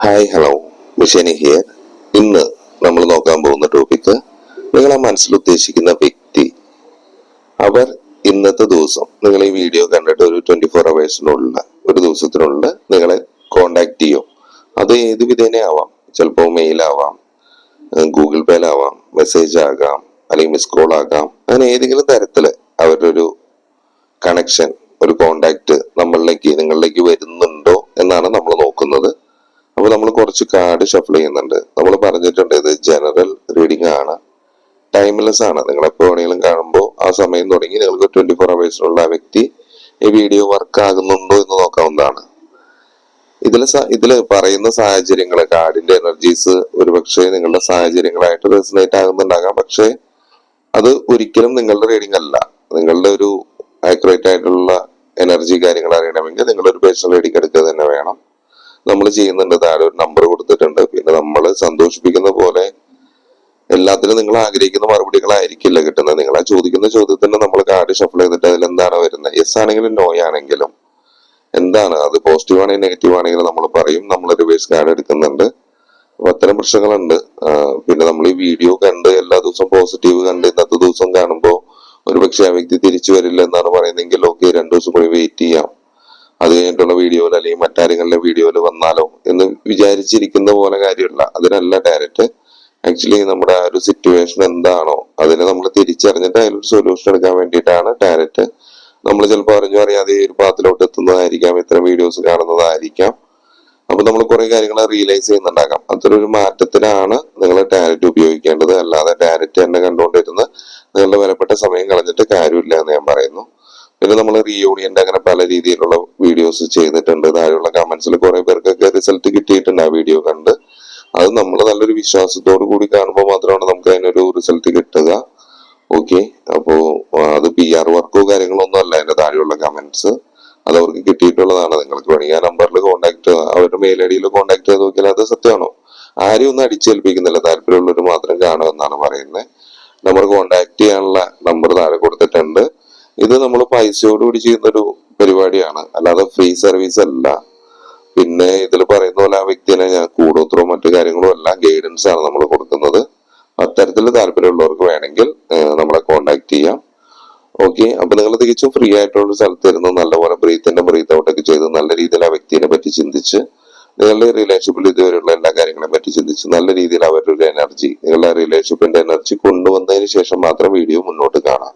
Hi hello മിഷനി here ഇന്ന് നമ്മൾ നോക്കാൻ പോകുന്ന ടോപ്പിക്ക് നിങ്ങളെ മനസ്സിൽ ഉദ്ദേശിക്കുന്ന വ്യക്തി. അവർ ഇന്നത്തെ ദിവസം നിങ്ങൾ ഈ വീഡിയോ കണ്ടിട്ട് ഒരു ട്വന്റി ഫോർ അവേഴ്സിനുള്ള ഒരു ദിവസത്തിനുള്ളിൽ നിങ്ങളെ കോണ്ടാക്ട് ചെയ്യും. അത് ഏത് വിധേനെ ആവാം? ചിലപ്പോൾ മെയിൽ ആവാം ഗൂഗിൾ പേയിലാവാം മെസ്സേജ് ആകാം അല്ലെങ്കിൽ മിസ് കോൾ ആകാം. അങ്ങനെ ഏതെങ്കിലും തരത്തിൽ അവരുടെ ഒരു കണക്ഷൻ ഒരു കോണ്ടാക്ട് നമ്മളിലേക്ക് നിങ്ങളിലേക്ക് വരുന്നുണ്ടോ എന്നാണ് നമ്മൾ നോക്കുന്നത് അപ്പൊ നമ്മൾ കുറച്ച് കാർഡ് ഷഫിൾ ചെയ്യുന്നുണ്ട്. നമ്മൾ പറഞ്ഞിട്ടുണ്ട് ഇത് ജനറൽ റീഡിംഗ് ആണ്. ടൈംലെസ് ആണ്. നിങ്ങൾ എപ്പോ വേണമെങ്കിലും കാണുമ്പോൾ ആ സമയം തുടങ്ങി നിങ്ങൾക്ക് ട്വന്റി ഫോർ അവേഴ്സിലുള്ള ആ വ്യക്തി ഈ വീഡിയോ വർക്ക് ആകുന്നുണ്ടോ എന്ന് നോക്കാവുന്നതാണ്. ഇതിൽ ഇതിൽ പറയുന്ന സാഹചര്യങ്ങൾ കാർഡിന്റെ എനർജീസ് ഒരുപക്ഷെ നിങ്ങളുടെ സാഹചര്യങ്ങളായിട്ട് റെസിനേറ്റ് ആകുന്നുണ്ടാകാം. പക്ഷേ അത് ഒരിക്കലും നിങ്ങളുടെ റീഡിംഗ് അല്ല. നിങ്ങളുടെ ഒരു ആക്യുറേറ്റ് ആയിട്ടുള്ള എനർജി കാര്യങ്ങൾ അറിയണമെങ്കിൽ നിങ്ങളൊരു പേഴ്സണൽ റീഡിംഗ് എടുക്കുക തന്നെ വേണം. നമ്മൾ ചെയ്യുന്നുണ്ട്. താഴെ ഒരു നമ്പർ കൊടുത്തിട്ടുണ്ട്. പിന്നെ നമ്മൾ സന്തോഷിപ്പിക്കുന്ന പോലെ എല്ലാത്തിനും നിങ്ങൾ ആഗ്രഹിക്കുന്ന മറുപടികളായിരിക്കില്ല കിട്ടുന്നത്. നിങ്ങൾ ആ ചോദിക്കുന്ന ചോദ്യത്തിന് നമ്മൾ കാർഡ് ഷഫിൾ ചെയ്തിട്ട് അതിൽ എന്താണ് വരുന്നത്? യെസ് ആണെങ്കിലും നോ ആണെങ്കിലും എന്താണ്? അത് പോസിറ്റീവ് ആണെങ്കിലും നെഗറ്റീവ് ആണെങ്കിലും നമ്മൾ പറയും. നമ്മൾ റിവേഴ്സ് കാർഡ് എടുക്കുന്നുണ്ട്. അപ്പൊ അത്തരം പ്രശ്നങ്ങളുണ്ട്. പിന്നെ നമ്മൾ ഈ വീഡിയോ കണ്ട് എല്ലാ ദിവസവും പോസിറ്റീവ് കണ്ട് ഇന്നത്തെ ദിവസം കാണുമ്പോൾ ഒരുപക്ഷെ ആ വ്യക്തി തിരിച്ചു വരില്ല എന്നാണ് പറയുന്നതെങ്കിൽ ഓക്കെ രണ്ടു ദിവസം കൂടി വെയിറ്റ് ചെയ്യാം. അത് കഴിഞ്ഞിട്ടുള്ള വീഡിയോയിൽ അല്ലെങ്കിൽ മറ്റാരെങ്കിലും വീഡിയോയിൽ വന്നാലോ എന്ന് വിചാരിച്ചിരിക്കുന്ന പോലെ കാര്യമല്ല. അതിനല്ല ഡയറക്റ്റ് ആക്ച്വലി നമ്മുടെ ആ ഒരു സിറ്റുവേഷൻ എന്താണോ അതിനെ നമ്മൾ തിരിച്ചറിഞ്ഞിട്ട് അതിലൊരു സൊല്യൂഷൻ എടുക്കാൻ വേണ്ടിയിട്ടാണ് ഡയറക്റ്റ് നമ്മൾ ചിലപ്പോൾ അറിഞ്ഞു അറിയാതെ ഒരു പാത്തിലോട്ട് എത്തുന്നതായിരിക്കാം ഇത്തരം വീഡിയോസ് കാണുന്നതായിരിക്കാം. അപ്പൊ നമ്മൾ കുറെ കാര്യങ്ങൾ റിയലൈസ് ചെയ്യുന്നുണ്ടാകാം. അത്തരം ഒരു മാറ്റത്തിനാണ് നിങ്ങൾ ഡയറക്റ്റ് ഉപയോഗിക്കേണ്ടത്. അല്ലാതെ ഡയറക്റ്റ് തന്നെ കണ്ടുകൊണ്ടിരുന്ന് നിങ്ങളുടെ വിലപ്പെട്ട സമയം കളഞ്ഞിട്ട് കാര്യമില്ല എന്ന് ഞാൻ പറയുന്നു. പിന്നെ നമ്മൾ റീയൂണിയന്റെ അങ്ങനെ പല രീതിയിലുള്ള വീഡിയോസ് ചെയ്തിട്ടുണ്ട്. താഴെയുള്ള കമന്റ്സിൽ കുറെ പേർക്കൊക്കെ റിസൾട്ട് കിട്ടിയിട്ടുണ്ട് ആ വീഡിയോ കണ്ട്. അത് നമ്മൾ നല്ലൊരു വിശ്വാസത്തോടു കൂടി കാണുമ്പോൾ മാത്രമാണ് നമുക്ക് അതിനൊരു റിസൾട്ട് കിട്ടുക. ഓക്കെ അപ്പോ അത് പി ആർ വർക്കോ കാര്യങ്ങളോ ഒന്നും അല്ല അതിന്റെ താഴെയുള്ള കമന്റ്സ് അത് അവർക്ക് കിട്ടിയിട്ടുള്ളതാണ്. നിങ്ങൾക്ക് വേണമെങ്കിൽ ആ നമ്പറിൽ കോൺടാക്ട് അവരുടെ മെയിൽ ഐ ഡിയിൽ കോൺടാക്ട് ചെയ്ത് നോക്കിയാൽ അത് സത്യമാണോ? ആരും ഒന്നും അടിച്ചേൽപ്പിക്കുന്നില്ല. താല്പര്യമുള്ളവർ മാത്രം കാണുമെന്നാണ് പറയുന്നത്. നമ്പർ കോൺടാക്ട് ചെയ്യാനുള്ള നമ്പർ താഴെ കൊടുത്തിട്ടുണ്ട്. ഇത് നമ്മൾ പൈസയോട് പൈസയോടുകൂടി ചെയ്യുന്നൊരു പരിപാടിയാണ്. അല്ലാതെ ഫ്രീ സർവീസ് അല്ല. പിന്നെ ഇതിൽ പറയുന്ന പോലെ ആ വ്യക്തിനെ ഞാൻ കൂടോത്രോ മറ്റു കാര്യങ്ങളും എല്ലാം ഗൈഡൻസ് ആണ് നമ്മൾ കൊടുക്കുന്നത്. അത്തരത്തിൽ താല്പര്യമുള്ളവർക്ക് വേണമെങ്കിൽ നമ്മളെ കോണ്ടാക്ട് ചെയ്യാം. ഓക്കെ അപ്പൊ നിങ്ങൾ തികച്ചും ഫ്രീ ആയിട്ടുള്ള സ്ഥലത്ത് ഇരുന്ന് നല്ലപോലെ ബ്രീത്തിന്റെ ബ്രീത്ത് ഔട്ട് ഒക്കെ ചെയ്ത് നല്ല രീതിയിൽ ആ വ്യക്തിയെ പറ്റി ചിന്തിച്ച് നിങ്ങളുടെ റിലേഷൻഷിപ്പിൽ ഇതുവരെയുള്ള എല്ലാ കാര്യങ്ങളെയും പറ്റി ചിന്തിച്ച് നല്ല രീതിയിൽ അവരുടെ ഒരു എനർജി നിങ്ങളുടെ റിലേഷൻഷിപ്പിന്റെ എനർജി കൊണ്ടുവന്നതിന് ശേഷം മാത്രം വീഡിയോ മുന്നോട്ട് കാണാം.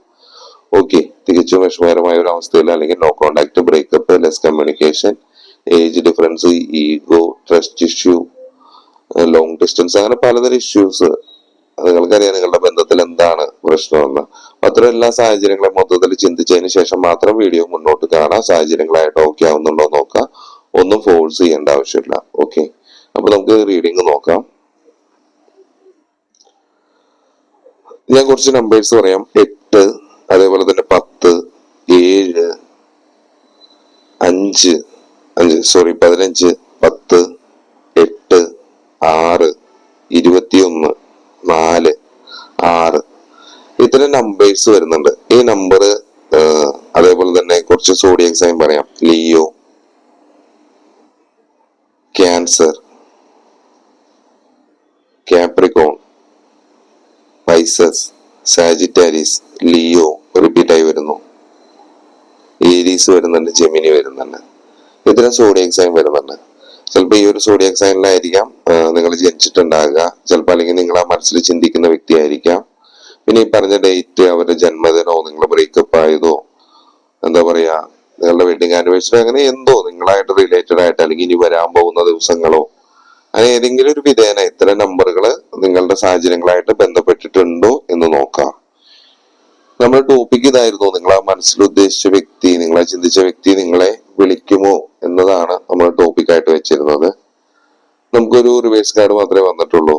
ഓക്കെ തികച്ചും വിഷമകരമായ ഒരു അവസ്ഥയിൽ അല്ലെങ്കിൽ no contact breakup less communication age difference ego trust issue long distance അങ്ങനെ പലതരം ഇഷ്യൂസ് നിങ്ങൾക്കറിയാം നിങ്ങളുടെ ബന്ധത്തിൽ എന്താണ് പ്രശ്നമെന്ന്. അത്തരം എല്ലാ സാഹചര്യങ്ങളും മൊത്തത്തിൽ ചിന്തിച്ചതിന് ശേഷം മാത്രം വീഡിയോ മുന്നോട്ട് കാണാം. സാഹചര്യങ്ങളായിട്ട് ഓക്കെ ആവുന്നുണ്ടോ നോക്കാം. ഒന്നും ഫോഴ്സ് ചെയ്യേണ്ട ആവശ്യമില്ല. ഓക്കെ അപ്പൊ നമുക്ക് റീഡിങ് നോക്കാം. ഞാൻ കുറച്ച് നമ്പേഴ്സ് പറയാം. എട്ട് അതേപോലെ തന്നെ പത്ത് ഏഴ് അഞ്ച് അഞ്ച് സോറി പതിനഞ്ച് പത്ത് എട്ട് ആറ് ഇരുപത്തിയൊന്ന് നാല് ആറ്. ഇത്തരം നമ്പേഴ്സ് വരുന്നുണ്ട്. ഈ നമ്പർ അതേപോലെ തന്നെ കുറച്ച് സോഡിയം സൈൻ പറയാം. Leo Cancer Capricorn Pisces Sagittarius Leo. Repeat ആയി വരുന്നു. ഏരീസ് വരുന്നുണ്ട് ജെമിനി വരുന്നുണ്ട്. ഇത്തരം സോഡിയം സൈൻ വരുന്നുണ്ട്. ചിലപ്പോൾ ഈ ഒരു സോഡിയം സൈനിലായിരിക്കാം നിങ്ങൾ ജനിച്ചിട്ടുണ്ടാകുക. ചിലപ്പോൾ അല്ലെങ്കിൽ നിങ്ങൾ ആ മനസ്സിൽ ചിന്തിക്കുന്ന വ്യക്തിയായിരിക്കാം. പിന്നെ ഈ പറഞ്ഞ ഡേറ്റ് അവരുടെ ജന്മദിനോ നിങ്ങൾ ബ്രേക്കപ്പ് ആയതോ എന്താ പറയാ നിങ്ങളുടെ വെഡിങ് ആനിവേഴ്സറി അങ്ങനെ എന്തോ നിങ്ങളായിട്ട് റിലേറ്റഡ് ആയിട്ട് അല്ലെങ്കിൽ ഇനി വരാൻ പോകുന്ന ദിവസങ്ങളോ അങ്ങനെ ഏതെങ്കിലും ഒരു വിധേന ഇത്തരം നമ്പറുകൾ നിങ്ങളുടെ സാഹചര്യങ്ങളായിട്ട് ബന്ധപ്പെട്ടിട്ടുണ്ടോ എന്ന് നോക്കാം. നമ്മുടെ ടോപ്പിക് ഇതായിരുന്നു. നിങ്ങൾ ആ മനസ്സിൽ ഉദ്ദേശിച്ച വ്യക്തി നിങ്ങളെ ചിന്തിച്ച വ്യക്തി നിങ്ങളെ വിളിക്കുമോ എന്നതാണ് നമ്മൾ ടോപ്പിക് ആയിട്ട് വെച്ചിരുന്നത്. നമുക്കൊരു റിവേഴ്സ് കാർഡ് മാത്രമേ വന്നിട്ടുള്ളൂ.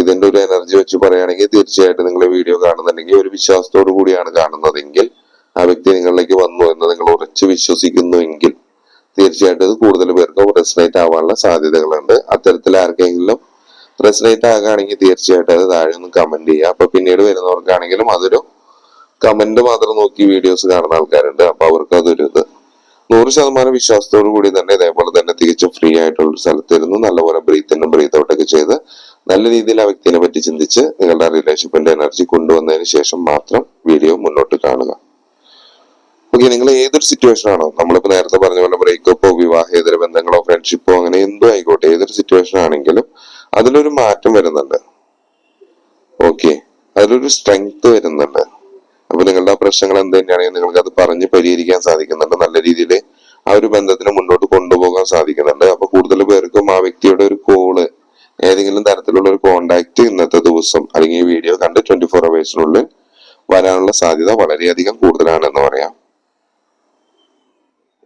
ഇതിന്റെ ഒരു എനർജി വെച്ച് പറയുകയാണെങ്കിൽ തീർച്ചയായിട്ടും നിങ്ങൾ വീഡിയോ കാണുന്നുണ്ടെങ്കിൽ ഒരു വിശ്വാസത്തോടു കൂടിയാണ് കാണുന്നതെങ്കിൽ ആ വ്യക്തി നിങ്ങളിലേക്ക് വന്നു എന്ന് നിങ്ങൾ ഉറച്ചു വിശ്വസിക്കുന്നുവെങ്കിൽ തീർച്ചയായിട്ടും ഇത് കൂടുതൽ പേർക്ക് റെസിനേറ്റ് ആവാനുള്ള സാധ്യതകളുണ്ട്. അത്തരത്തിൽ ആർക്കെങ്കിലും റെസിനേറ്റ് ആകുകയാണെങ്കിൽ തീർച്ചയായിട്ടും അത് താഴെ ഒന്ന് കമന്റ് ചെയ്യുക. അപ്പൊ പിന്നീട് വരുന്നവർക്കാണെങ്കിലും അതൊരു കമന്റ് മാത്രം നോക്കി വീഡിയോസ് കാണുന്ന ആൾക്കാരുണ്ട്. അപ്പൊ അവർക്ക് അതൊരു ഇത്. നൂറ് ശതമാനം വിശ്വാസത്തോടു കൂടി തന്നെ ഇതേപോലെ തന്നെ തികച്ചും ഫ്രീ ആയിട്ടുള്ള ഒരു നല്ലപോലെ ബ്രീത്ത് ഇന്നും ബ്രീത്ത് ഔട്ട് ഒക്കെ ചെയ്ത് നല്ല രീതിയിൽ ആ വ്യക്തിനെ പറ്റി ചിന്തിച്ച് നിങ്ങളുടെ റിലേഷൻഷിപ്പിന്റെ എനർജി കൊണ്ടുവന്നതിന് ശേഷം മാത്രം വീഡിയോ മുന്നോട്ട് കാണുക. ഓക്കെ നിങ്ങൾ ഏതൊരു സിറ്റുവേഷൻ ആണോ നമ്മളിപ്പോ നേരത്തെ പറഞ്ഞ പോലെ ബ്രേക്കപ്പോ വിവാഹേതര ബന്ധങ്ങളോ ഫ്രണ്ട്ഷിപ്പോ അങ്ങനെ എന്തോ ആയിക്കോട്ടെ ഏതൊരു സിറ്റുവേഷൻ ആണെങ്കിലും അതിലൊരു മാറ്റം വരുന്നുണ്ട്. ഓക്കെ അതിലൊരു സ്ട്രെങ്ത് വരുന്നുണ്ട്. അപ്പൊ നിങ്ങളുടെ പ്രശ്നങ്ങൾ എന്ത് തന്നെയാണെങ്കിൽ നിങ്ങൾക്ക് അത് പറഞ്ഞ് പരിഹരിക്കാൻ സാധിക്കുന്നുണ്ട്. നല്ല രീതിയിൽ ആ ഒരു ബന്ധത്തിന് മുന്നോട്ട് കൊണ്ടുപോകാൻ സാധിക്കുന്നുണ്ട്. അപ്പൊ കൂടുതൽ പേർക്കും ആ വ്യക്തിയുടെ ഒരു കോൾ ഏതെങ്കിലും തരത്തിലുള്ള ഒരു കോണ്ടാക്ട് ഇന്നത്തെ ദിവസം അല്ലെങ്കിൽ ഈ വീഡിയോ കണ്ട് ട്വന്റി ഫോർ അവേഴ്സിനുള്ളിൽ വരാനുള്ള സാധ്യത വളരെയധികം കൂടുതലാണെന്ന് പറയാം.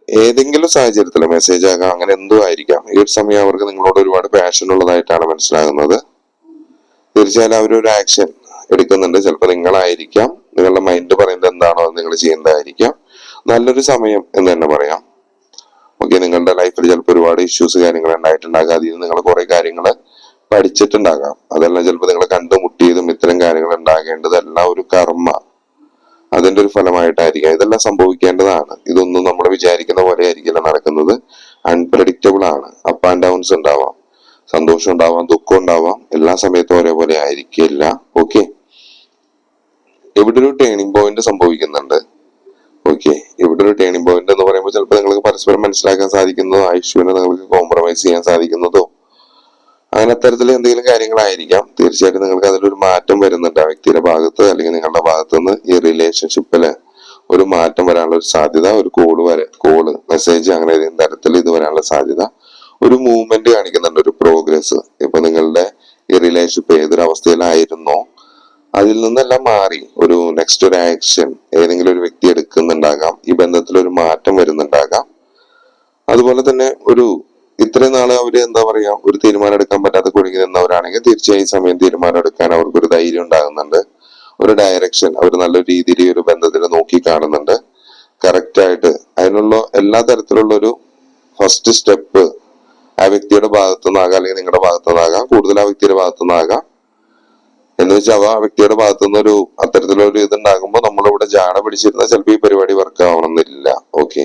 ഏതെങ്കിലും സാഹചര്യത്തിൽ മെസ്സേജ് ആകാം അങ്ങനെ എന്തോ ആയിരിക്കാം. ഈ ഒരു സമയം അവർക്ക് നിങ്ങളോട് ഒരുപാട് പാഷൻ ഉള്ളതായിട്ടാണ് മനസ്സിലാകുന്നത്. തീർച്ചയായും അവരൊരു ആക്ഷൻ എടുക്കുന്നുണ്ട്. ചിലപ്പോൾ നിങ്ങളായിരിക്കാം. നിങ്ങളുടെ മൈൻഡ് പറയുന്നത് എന്താണോ നിങ്ങൾ ചെയ്യുന്നതായിരിക്കാം. നല്ലൊരു സമയം എന്ന് തന്നെ പറയാം. ഓക്കെ നിങ്ങളുടെ ലൈഫിൽ ചിലപ്പോൾ ഒരുപാട് ഇഷ്യൂസ് കാര്യങ്ങൾ ഉണ്ടായിട്ടുണ്ടാകാം. അതിൽ നിങ്ങൾ കുറെ കാര്യങ്ങൾ പഠിച്ചിട്ടുണ്ടാകാം. അതെല്ലാം ചിലപ്പോൾ നിങ്ങൾ കണ്ടുമുട്ടിയതും ഇത്തരം കാര്യങ്ങൾ ഉണ്ടാകേണ്ടതെല്ലാം ഒരു കർമ്മ. അതിന്റെ ഒരു ഫലമായിട്ടായിരിക്കാം. ഇതെല്ലാം സംഭവിക്കേണ്ടതാണ്. ഇതൊന്നും നമ്മൾ വിചാരിക്കുന്ന പോലെ ആയിരിക്കില്ല നടക്കുന്നത് അൺപ്രഡിക്റ്റബിൾ ആണ്. അപ്പ് ആൻഡ് ഡൗൺസ് ഉണ്ടാവാം. സന്തോഷം ഉണ്ടാവാം. ദുഃഖം ഉണ്ടാവാം. എല്ലാ സമയത്തും ഒരേപോലെ ആയിരിക്കില്ല. ഓക്കെ ഇവിടെ ഒരു ടേണിംഗ് പോയിന്റ് സംഭവിക്കുന്നുണ്ട്. ഓക്കെ ഇവിടെ ഒരു ടേണിംഗ് പോയിന്റ് എന്ന് പറയുമ്പോൾ ചിലപ്പോൾ നിങ്ങൾക്ക് പരസ്പരം മനസ്സിലാക്കാൻ സാധിക്കുന്നതോ ഐശ്വര്യം നിങ്ങൾക്ക് കോംപ്രമൈസ് ചെയ്യാൻ സാധിക്കുന്നതോ അങ്ങനെ അത്തരത്തിൽ എന്തെങ്കിലും കാര്യങ്ങളായിരിക്കാം. തീർച്ചയായിട്ടും നിങ്ങൾക്ക് അതിലൊരു മാറ്റം വരുന്നുണ്ട്. ആ വ്യക്തിയുടെ ഭാഗത്ത് അല്ലെങ്കിൽ നിങ്ങളുടെ ഭാഗത്ത് നിന്ന് ഈ റിലേഷൻഷിപ്പിൽ ഒരു മാറ്റം വരാനുള്ള ഒരു സാധ്യത ഒരു കോൾ വരെ കോൾ മെസ്സേജ് അങ്ങനെ ഏതെങ്കിലും തരത്തിൽ ഇത് വരാനുള്ള സാധ്യത ഒരു മൂവ്മെന്റ് കാണിക്കുന്നുണ്ട് ഒരു പ്രോഗ്രസ് ഇപ്പൊ നിങ്ങളുടെ ഈ റിലേഷൻഷിപ്പ് ഏതൊരു അവസ്ഥയിലായിരുന്നോ അതിൽ നിന്നെല്ലാം മാറി. ഒരു നെക്സ്റ്റ് ഒരു ആക്ഷൻ ഏതെങ്കിലും ഒരു വ്യക്തി എടുക്കുന്നുണ്ടാകാം ഈ ബന്ധത്തിൽ ഒരു മാറ്റം വരുന്നുണ്ടാകാം. അതുപോലെ തന്നെ ഒരു ഇത്രയും നാൾ അവർ എന്താ പറയാ ഒരു തീരുമാനം എടുക്കാൻ പറ്റാത്ത കുടുങ്ങി നിന്നവരാണെങ്കിൽ തീർച്ചയായും സമയം തീരുമാനം എടുക്കാൻ അവർക്ക് ഒരു ധൈര്യം ഉണ്ടാകുന്നുണ്ട്. ഒരു ഡയറക്ഷൻ അവർ നല്ല രീതിയിൽ ഈ ഒരു ബന്ധത്തിൽ നോക്കി കാണുന്നുണ്ട്. കറക്റ്റ് ആയിട്ട് അതിനുള്ള എല്ലാ തരത്തിലുള്ള ഒരു ഫസ്റ്റ് സ്റ്റെപ്പ് ആ വ്യക്തിയുടെ ഭാഗത്തുനിന്നാകാം അല്ലെങ്കിൽ നിങ്ങളുടെ ഭാഗത്തുനിന്നാകാം കൂടുതൽ ആ വ്യക്തിയുടെ ഭാഗത്തു നിന്നാകാം എന്ന് വെച്ചാൽ ആ വ്യക്തിയുടെ ഭാഗത്തുനിന്ന് ഒരു അത്തരത്തിലൊരു ഇതുണ്ടാകുമ്പോൾ നമ്മളിവിടെ ജാട പിടിച്ചിരുന്ന ചിലപ്പോൾ ഈ പരിപാടി വർക്ക് ആവണമെന്നില്ല. ഓക്കെ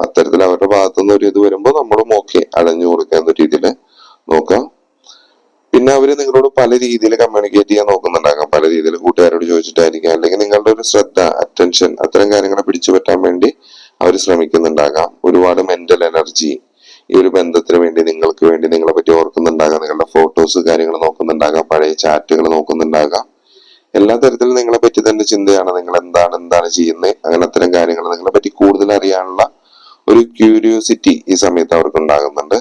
അത്തരത്തിൽ അവരുടെ ഭാഗത്തുനിന്ന് ഒരു ഇത് വരുമ്പോൾ നമ്മളും ഓക്കെ അടഞ്ഞു കൊടുക്കുന്ന രീതിയിൽ നോക്കാം. പിന്നെ അവർ നിങ്ങളോട് പല രീതിയിൽ കമ്മ്യൂണിക്കേറ്റ് ചെയ്യാൻ നോക്കുന്നുണ്ടാകാം. പല രീതിയിൽ കൂട്ടുകാരോട് ചോദിച്ചിട്ടായിരിക്കാം. അല്ലെങ്കിൽ നിങ്ങളുടെ ഒരു ശ്രദ്ധ അറ്റൻഷൻ അത്തരം കാര്യങ്ങളെ പിടിച്ചു പറ്റാൻ വേണ്ടി അവർ ശ്രമിക്കുന്നുണ്ടാകാം. ഒരുപാട് മെന്റൽ എനർജി ഈ ഒരു ബന്ധത്തിന് വേണ്ടി നിങ്ങൾക്ക് വേണ്ടി നിങ്ങളെ പറ്റി ഓർക്കുന്നുണ്ടാകാം. നിങ്ങളുടെ ഫോട്ടോസ് കാര്യങ്ങൾ നോക്കുന്നുണ്ടാകാം. പഴയ ചാറ്റുകൾ നോക്കുന്നുണ്ടാകാം. എല്ലാ തരത്തിലും നിങ്ങളെ പറ്റി തന്നെ ചിന്തയാണ്. നിങ്ങൾ എന്താണ് എന്താണ് ചെയ്യുന്നത് അങ്ങനെ അത്തരം കാര്യങ്ങൾ നിങ്ങളെ പറ്റി കൂടുതൽ അറിയാനുള്ള ഒരു ക്യൂരിയോസിറ്റി ഈ സമയത്ത് അവർക്ക് ഉണ്ടാകുന്നുണ്ട്.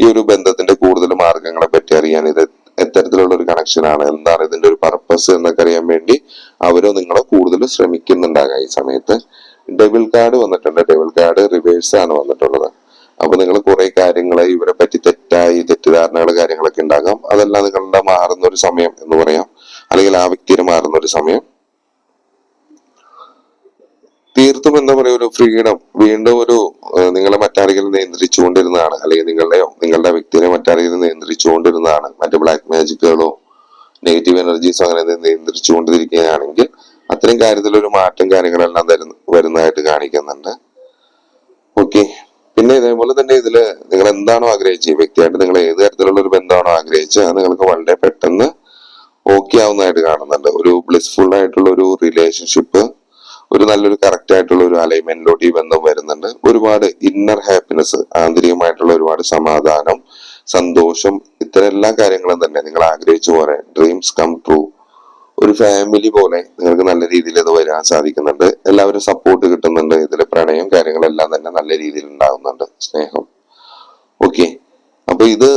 ഈ ഒരു ബന്ധത്തിന്റെ കൂടുതൽ മാർഗങ്ങളെ പറ്റി അറിയാൻ ഇത് എത്തരത്തിലുള്ള ഒരു കണക്ഷനാണ് എന്താണ് ഇതിന്റെ ഒരു പർപ്പസ് എന്നൊക്കെ അറിയാൻ വേണ്ടി അവരോ നിങ്ങളോ കൂടുതൽ ശ്രമിക്കുന്നുണ്ടാകാം ഈ സമയത്ത്. ഡെബിൾ കാർഡ് വന്നിട്ടുണ്ട്. ഡെബിൾ കാർഡ് റിവേഴ്സ് ആണ് വന്നിട്ടുള്ളത്. അപ്പൊ നിങ്ങൾ കുറെ കാര്യങ്ങൾ ഇവരെ പറ്റി തെറ്റായി തെറ്റിദ്ധാരണകൾ കാര്യങ്ങളൊക്കെ ഉണ്ടാകാം. അതെല്ലാം നിങ്ങളുടെ മാറുന്ന ഒരു സമയം എന്ന് പറയാം. അല്ലെങ്കിൽ ആ വ്യക്തിയെ മാറുന്ന ഒരു സമയം. തീർത്തും എന്താ പറയാ ഒരു ഫ്രീഡം. വീണ്ടും ഒരു നിങ്ങളെ മറ്റാരെങ്കിലും നിയന്ത്രിച്ചുകൊണ്ടിരുന്നതാണ്. അല്ലെങ്കിൽ നിങ്ങളുടെയോ നിങ്ങളുടെ വ്യക്തിയെ മറ്റാരെങ്കിലും നിയന്ത്രിച്ചുകൊണ്ടിരുന്നതാണ്. മറ്റു ബ്ലാക്ക് മാജിക്കുകളോ നെഗറ്റീവ് എനർജീസോ അങ്ങനെ നിയന്ത്രിച്ചുകൊണ്ടിരിക്കുകയാണെങ്കിൽ അത്തരം കാര്യത്തിൽ ഒരു മാറ്റം കാര്യങ്ങളെല്ലാം തരുന്ന വരുന്നതായിട്ട് കാണിക്കുന്നുണ്ട്. ഓക്കെ. പിന്നെ ഇതേപോലെ തന്നെ ഇതിൽ നിങ്ങൾ എന്താണോ ആഗ്രഹിച്ചത് ഈ വ്യക്തിയായിട്ട് നിങ്ങൾ ഏത് തരത്തിലുള്ള ഒരു ബന്ധമാണോ ആഗ്രഹിച്ചത് അത് നിങ്ങൾക്ക് വളരെ പെട്ടെന്ന് ഓക്കെ ആവുന്നതായിട്ട് കാണുന്നുണ്ട്. ഒരു ബ്ലിസ്ഫുൾ ആയിട്ടുള്ള ഒരു റിലേഷൻഷിപ്പ് ഒരു നല്ലൊരു കറക്റ്റ് ആയിട്ടുള്ള ഒരു അലൈൻമെന്റിലോട്ട് ഈ ബന്ധം വരുന്നുണ്ട്. ഒരുപാട് ഇന്നർ ഹാപ്പിനെസ് ആന്തരികമായിട്ടുള്ള ഒരുപാട് സമാധാനം സന്തോഷം ഇത്തരം എല്ലാ കാര്യങ്ങളും തന്നെ നിങ്ങൾ ആഗ്രഹിച്ചു പോലെ ഡ്രീംസ് കം ട്രൂ ഒരു ഫാമിലി പോലെ നിങ്ങൾക്ക് നല്ല രീതിയിൽ ഇത് വരാൻ സാധിക്കുന്നുണ്ട്. എല്ലാവരും സപ്പോർട്ട് കിട്ടുന്നുണ്ട്. ഇതിൽ പ്രണയം കാര്യങ്ങളെല്ലാം തന്നെ നല്ല രീതിയിൽ ഉണ്ടാകുന്നുണ്ട് സ്നേഹം. ഓക്കെ അപ്പൊ ഇത്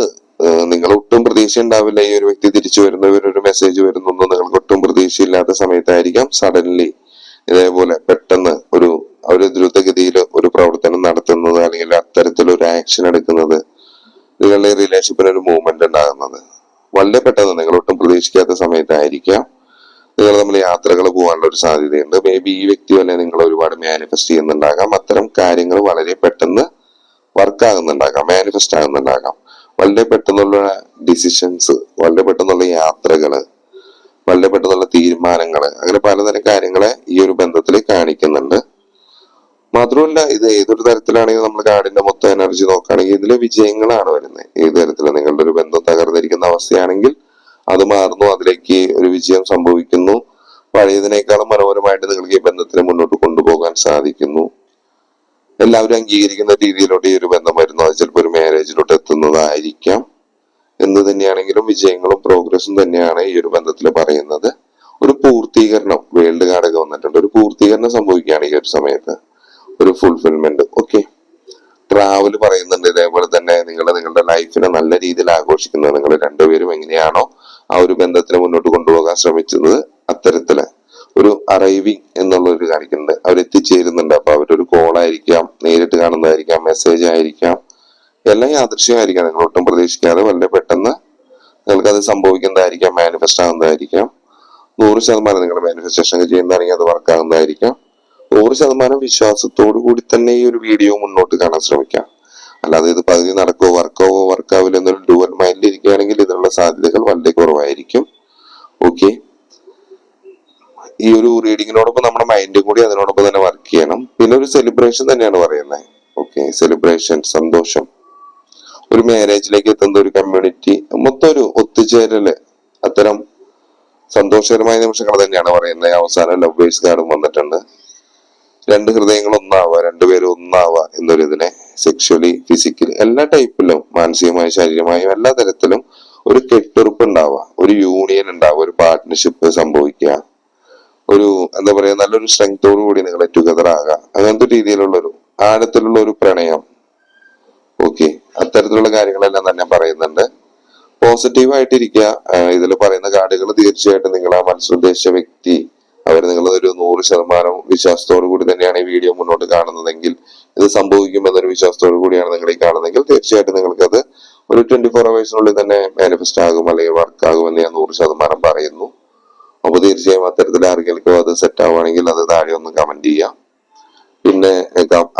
നിങ്ങൾ ഒട്ടും പ്രതീക്ഷ ഉണ്ടാവില്ല. ഈ ഒരു വ്യക്തി തിരിച്ചു വരുന്ന ഒരു മെസ്സേജ് വരുന്നൊന്നും നിങ്ങൾക്ക് ഒട്ടും പ്രതീക്ഷയില്ലാത്ത സമയത്തായിരിക്കാം. സഡൻലി ഇതേപോലെ പെട്ടെന്ന് ഒരു ഒരു ദ്രുതഗതിയിൽ ഒരു പ്രവർത്തനം നടത്തുന്നത് അല്ലെങ്കിൽ അത്തരത്തിലൊരു ആക്ഷൻ എടുക്കുന്നത് നിങ്ങളുടെ റിലേഷൻഷിപ്പിന് ഒരു മൂവ്മെന്റ് ഉണ്ടാകുന്നത്. വളരെ പെട്ടെന്ന് നിങ്ങൾ ഒട്ടും പ്രതീക്ഷിക്കാത്ത സമയത്തായിരിക്കാം. നിങ്ങൾ തമ്മിൽ യാത്രകൾ പോകാനുള്ള ഒരു സാധ്യതയുണ്ട്. മേ ബി ഈ വ്യക്തി തന്നെ നിങ്ങൾ ഒരുപാട് മാനിഫെസ്റ്റ് ചെയ്യുന്നുണ്ടാകാം. അത്തരം കാര്യങ്ങൾ വളരെ പെട്ടെന്ന് വർക്ക് ആകുന്നുണ്ടാകാം മാനിഫെസ്റ്റ് ആകുന്നുണ്ടാകാം. വളരെ പെട്ടെന്നുള്ള ഡിസിഷൻസ് വളരെ പെട്ടെന്നുള്ള യാത്രകൾ വളരെ പെട്ടെന്നുള്ള തീരുമാനങ്ങൾ അങ്ങനെ പലതരം കാര്യങ്ങളെ ഈ ഒരു ബന്ധത്തിൽ കാണിക്കുന്നുണ്ട്. മാത്രമല്ല ഇത് ഏതൊരു തരത്തിലാണെങ്കിലും നമ്മൾ കാർഡിന്റെ മൊത്തം എനർജി നോക്കുകയാണെങ്കിൽ ഇതിലെ വിജയങ്ങളാണ് വരുന്നത്. ഏത് തരത്തിലും നിങ്ങളുടെ ഒരു ബന്ധം തകർന്നിരിക്കുന്ന അവസ്ഥയാണെങ്കിൽ അത് മാറുന്നു അതിലേക്ക് ഒരു വിജയം സംഭവിക്കുന്നു. പഴയതിനേക്കാളും മനോഹരമായിട്ട് നിങ്ങൾക്ക് ഈ ബന്ധത്തിനെ മുന്നോട്ട് കൊണ്ടുപോകാൻ സാധിക്കുന്നു. എല്ലാവരും അംഗീകരിക്കുന്ന രീതിയിലോട്ട് ഈ ഒരു ബന്ധം വരുന്നു. അത് ചിലപ്പോൾ ഒരു മാരേജിലോട്ട് എത്തുന്നതായിരിക്കാം. എന്ന് തന്നെയാണെങ്കിലും വിജയങ്ങളും പ്രോഗ്രസും തന്നെയാണ് ഈ ഒരു ബന്ധത്തിൽ പറയുന്നത്. ഒരു പൂർത്തീകരണം വേൾഡ് കാർഡൊക്കെ വന്നിട്ടുണ്ട്. ഒരു പൂർത്തീകരണം സംഭവിക്കുകയാണ് ഈ ഒരു സമയത്ത്. ഒരു ഫുൾഫിൽമെന്റ് ഓക്കെ ട്രാവൽ പറയുന്നുണ്ട്. ഇതേപോലെ തന്നെ നിങ്ങൾ നിങ്ങളുടെ ലൈഫിനെ നല്ല രീതിയിൽ ആഘോഷിക്കുന്നത് നിങ്ങൾ രണ്ടുപേരും എങ്ങനെയാണോ ആ ഒരു ബന്ധത്തിനെ മുന്നോട്ട് കൊണ്ടുപോകാൻ ശ്രമിച്ചത് അത്തരത്തിൽ ഒരു അറൈവിങ് എന്നുള്ള ഒരു കാണിക്കുന്നുണ്ട്. അവർ എത്തിച്ചേരുന്നുണ്ട് അപ്പൊ ഒരു കോൾ ആയിരിക്കാം നേരിട്ട് കാണുന്നതായിരിക്കാം മെസ്സേജ് ആയിരിക്കാം. എല്ലാം യാദൃശ്യമായിരിക്കാം. നിങ്ങൾ ഒട്ടും പ്രതീക്ഷിക്കാതെ വളരെ പെട്ടെന്ന് നിങ്ങൾക്ക് അത് സംഭവിക്കുന്നതായിരിക്കാം മാനിഫെസ്റ്റ് ആകുന്നതായിരിക്കാം. നൂറ് ശതമാനം നിങ്ങൾ മാനിഫെസ്റ്റേഷൻ ചെയ്യുന്നതാണെങ്കിൽ അത് വർക്ക് ആകുന്നതായിരിക്കാം. നൂറ് ശതമാനം വിശ്വാസത്തോടു കൂടി തന്നെ ഈ ഒരു വീഡിയോ മുന്നോട്ട് കാണാൻ ശ്രമിക്കാം. അല്ലാതെ ഇത് പകുതി നടക്കോ വർക്കാവോ വർക്കാവില്ല എന്നൊരു ഡുവൽ മൈൻഡിൽ ഇരിക്കുകയാണെങ്കിൽ ഇതിനുള്ള സാധ്യതകൾ വളരെ കുറവായിരിക്കും ഓക്കെ ഈ ഒരു റീഡിങ്ങിനോടൊപ്പം നമ്മുടെ മൈൻഡും കൂടി അതിനോടൊപ്പം തന്നെ വർക്ക് ചെയ്യണം. പിന്നെ ഒരു സെലിബ്രേഷൻ തന്നെയാണ് പറയുന്നത് ഓക്കെ സെലിബ്രേഷൻ സന്തോഷം. ഒരു മാരേജിലേക്ക് എത്തുന്ന ഒരു കമ്മ്യൂണിറ്റി മൊത്തം ഒരു ഒത്തുചേരൽ. അത്തരം സന്തോഷകരമായ നിമിഷങ്ങൾ തന്നെയാണ് പറയുന്നത് അവസാനം ലവ് ബേസ് കാർഡും വന്നിട്ടുണ്ട്. രണ്ട് ഹൃദയങ്ങൾ ഒന്നാവുക രണ്ടുപേരും ഒന്നാവുക എന്നൊരു ഇതിനെ സെക്ഷലി ഫിസിക്കലി എല്ലാ ടൈപ്പിലും മാനസികമായും ശാരീരികമായും എല്ലാ തരത്തിലും ഒരു കെട്ടുറപ്പ് ഉണ്ടാവുക. ഒരു യൂണിയൻ ഉണ്ടാവുക ഒരു പാർട്ട്ണർഷിപ്പ് സംഭവിക്കുക. ഒരു എന്താ പറയാ നല്ലൊരു സ്ട്രെങ്തോടു കൂടി നിങ്ങൾ ടുഗദർ ആകുക അങ്ങനത്തെ രീതിയിലുള്ള ഒരു ആഴത്തിലുള്ള ഒരു പ്രണയം. ഓക്കെ അത്തരത്തിലുള്ള കാര്യങ്ങളെല്ലാം തന്നെ പറയുന്നുണ്ട്. പോസിറ്റീവ് ആയിട്ടിരിക്കുക. ഇതിൽ പറയുന്ന കാർഡുകൾ തീർച്ചയായിട്ടും നിങ്ങൾ ആ മനസ്സുദ്ദേശിച്ച വ്യക്തി അവർ നിങ്ങൾ ഒരു നൂറ് ശതമാനം വിശ്വാസത്തോടു കൂടി തന്നെയാണ് ഈ വീഡിയോ മുന്നോട്ട് കാണുന്നതെങ്കിൽ ഇത് സംഭവിക്കുമെന്നൊരു വിശ്വാസത്തോടു കൂടിയാണ് നിങ്ങൾ ഈ കാണുന്നതെങ്കിൽ തീർച്ചയായിട്ടും നിങ്ങൾക്ക് അത് ഒരു ട്വന്റി ഫോർ അവേഴ്സിനുള്ളിൽ തന്നെ മാനിഫെസ്റ്റ് ആകും അല്ലെങ്കിൽ വർക്ക് ആകുമെന്ന് ഞാൻ നൂറ് ശതമാനം പറയുന്നു. അപ്പൊ തീർച്ചയായും അത്തരത്തിൽ ആർക്കെങ്കിലും അത് സെറ്റ് ആവുകയാണെങ്കിൽ അത് താഴെ ഒന്ന് കമന്റ് ചെയ്യാം. പിന്നെ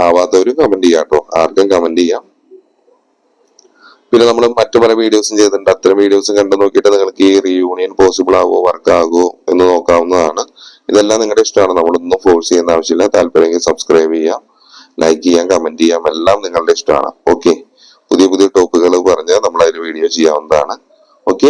ആവാത്തവരും കമന്റ് ചെയ്യാം കേട്ടോ. ആർക്കും കമന്റ് ചെയ്യാം. പിന്നെ നമ്മൾ മറ്റു പല വീഡിയോസും ചെയ്തിട്ടുണ്ട്. അത്തരം വീഡിയോസും കണ്ടു നോക്കിയിട്ട് നിങ്ങൾക്ക് ഈ റീയൂണിയൻ പോസിബിൾ ആകുമോ വർക്ക് ആകുമോ എന്ന് നോക്കാവുന്നതാണ്. ഇതെല്ലാം നിങ്ങളുടെ ഇഷ്ടമാണ്. നമ്മളൊന്നും ഫോഴ്സ് ചെയ്യുന്ന ആവശ്യമില്ല. താല്പര്യമെങ്കിൽ സബ്സ്ക്രൈബ് ചെയ്യാം. ലൈക്ക് ചെയ്യാം കമന്റ് ചെയ്യാം. എല്ലാം നിങ്ങളുടെ ഇഷ്ടമാണ്. ഓക്കെ പുതിയ പുതിയ ടോപ്പുകൾ പറഞ്ഞ് നമ്മൾ അതിൽ വീഡിയോ ചെയ്യാവുന്നതാണ്. ഓക്കെ